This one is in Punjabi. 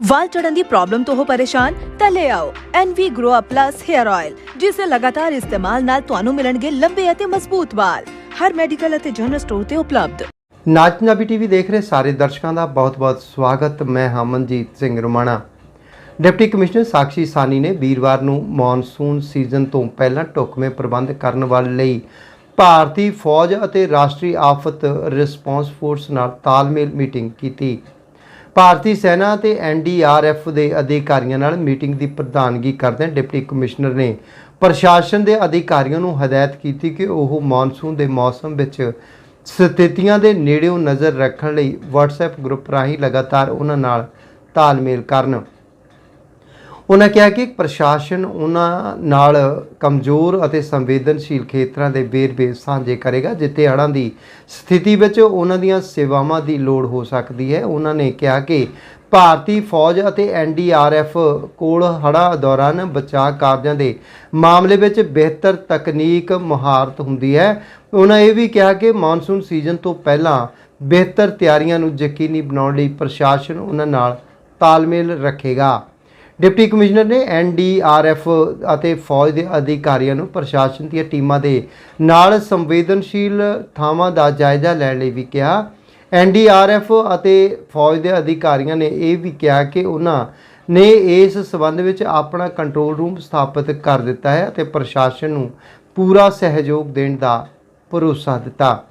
ਵਾਲ ਚੜਨ ਦੀ ਪ੍ਰੋਬਲਮ ਤੋਂ ਹੋ ਪਰੇਸ਼ਾਨ, ਤਾਂ ਲੈ ਆਓ NV Grow Up Plus Hair Oil ਜਿਸ ਦੇ ਲਗਾਤਾਰ ਇਸਤੇਮਾਲ ਨਾਲ ਤੁਹਾਨੂੰ ਮਿਲਣਗੇ ਲੰਬੇ ਅਤੇ ਮਜ਼ਬੂਤ ਵਾਲ। ਹਰ ਮੈਡੀਕਲ ਅਤੇ ਜਨਰਲ ਸਟੋਰ ਤੇ ਉਪਲਬਧ। ਨਾਚ ਪੰਜਾਬੀ ਟੀਵੀ ਦੇਖ ਰਹੇ ਸਾਰੇ ਦਰਸ਼ਕਾਂ ਦਾ ਬਹੁਤ-ਬਹੁਤ ਸਵਾਗਤ। ਮੈਂ ਹਮਨਜੀਤ ਸਿੰਘ ਰਮਾਣਾ। ਡਿਪਟੀ ਕਮਿਸ਼ਨਰ ਸਾਕਸ਼ੀ ਸਾਨੀ ਨੇ ਵੀਰਵਾਰ ਨੂੰ ਮੌਨਸੂਨ ਸੀਜ਼ਨ ਤੋਂ ਪਹਿਲਾਂ ਢੁਕਵੇਂ ਪ੍ਰਬੰਧ ਕਰਨ ਵਾਲੇ ਲਈ ਭਾਰਤੀ ਫੌਜ ਅਤੇ ਰਾਸ਼ਟਰੀ ਆਫਤ ਰਿਸਪਾਂਸ ਫੋਰਸ ਨਾਲ ਤਾਲਮੇਲ ਮੀਟਿੰਗ ਕੀਤੀ। ਭਾਰਤੀ ਸੈਨਾ ਅਤੇ ਐਨਡੀਆਰਐਫ ਦੇ ਅਧਿਕਾਰੀਆਂ ਨਾਲ ਮੀਟਿੰਗ ਦੀ ਪ੍ਰਧਾਨਗੀ ਕਰਦਿਆਂ ਡਿਪਟੀ ਕਮਿਸ਼ਨਰ ਨੇ ਪ੍ਰਸ਼ਾਸਨ ਦੇ ਅਧਿਕਾਰੀਆਂ ਨੂੰ ਹਦਾਇਤ ਕੀਤੀ ਕਿ ਉਹ ਮੌਨਸੂਨ ਦੇ ਮੌਸਮ ਵਿੱਚ ਸਥਿਤੀਆਂ ਦੇ ਨੇੜਿਓਂ ਨਜ਼ਰ ਰੱਖਣ ਲਈ WhatsApp ਗਰੁੱਪ ਰਾਹੀਂ ਲਗਾਤਾਰ ਉਹਨਾਂ ਨਾਲ ਤਾਲਮੇਲ ਕਰਨ। ਉਹਨਾਂ ਕਿਹਾ ਕਿ ਪ੍ਰਸ਼ਾਸਨ ਉਹਨਾਂ ਨਾਲ ਕਮਜ਼ੋਰ ਅਤੇ ਸੰਵੇਦਨਸ਼ੀਲ ਖੇਤਰਾਂ ਦੇ ਵੇਰਵੇ ਸਾਂਝੇ ਕਰੇਗਾ ਜਿੱਥੇ ਹੜ੍ਹਾਂ ਦੀ ਸਥਿਤੀ ਵਿੱਚ ਉਹਨਾਂ ਦੀਆਂ ਸੇਵਾਵਾਂ ਦੀ ਲੋੜ ਹੋ ਸਕਦੀ ਹੈ। ਉਹਨਾਂ ਨੇ ਕਿਹਾ ਕਿ ਭਾਰਤੀ ਫੌਜ ਅਤੇ ਐਨਡੀਆਰਐਫ ਕੋਲ ਹੜ੍ਹਾਂ ਦੌਰਾਨ ਬਚਾਅ ਕਾਰਜਾਂ ਦੇ ਮਾਮਲੇ ਵਿੱਚ ਬਿਹਤਰ ਤਕਨੀਕ ਮੁਹਾਰਤ ਹੁੰਦੀ ਹੈ। ਉਹਨਾਂ ਇਹ ਵੀ ਕਿਹਾ ਕਿ ਮੌਨਸੂਨ ਸੀਜ਼ਨ ਤੋਂ ਪਹਿਲਾਂ ਬਿਹਤਰ ਤਿਆਰੀਆਂ ਨੂੰ ਯਕੀਨੀ ਬਣਾਉਣ ਲਈ ਪ੍ਰਸ਼ਾਸਨ ਉਹਨਾਂ ਨਾਲ ਤਾਲਮੇਲ ਰੱਖੇਗਾ। ਡਿਪਟੀ ਕਮਿਸ਼ਨਰ ਨੇ ਐਨਡੀਆਰਐਫ ਅਤੇ ਫੌਜ ਦੇ ਅਧਿਕਾਰੀਆਂ ਨੂੰ ਪ੍ਰਸ਼ਾਸਨ ਦੀਆਂ ਟੀਮਾਂ ਦੇ ਨਾਲ ਸੰਵੇਦਨਸ਼ੀਲ ਥਾਵਾਂ ਦਾ ਜਾਇਜ਼ਾ ਲੈਣ ਲਈ ਵੀ ਕਿਹਾ। ਐਨਡੀਆਰਐਫ ਅਤੇ ਫੌਜ ਦੇ ਅਧਿਕਾਰੀਆਂ ਨੇ ਇਹ ਵੀ ਕਿਹਾ ਕਿ ਉਹਨਾਂ ਨੇ ਇਸ ਸਬੰਧ ਵਿੱਚ ਆਪਣਾ ਕੰਟਰੋਲ ਰੂਮ ਸਥਾਪਿਤ ਕਰ ਦਿੱਤਾ ਹੈ ਅਤੇ ਪ੍ਰਸ਼ਾਸਨ ਨੂੰ ਪੂਰਾ ਸਹਿਯੋਗ ਦੇਣ ਦਾ ਭਰੋਸਾ ਦਿੱਤਾ।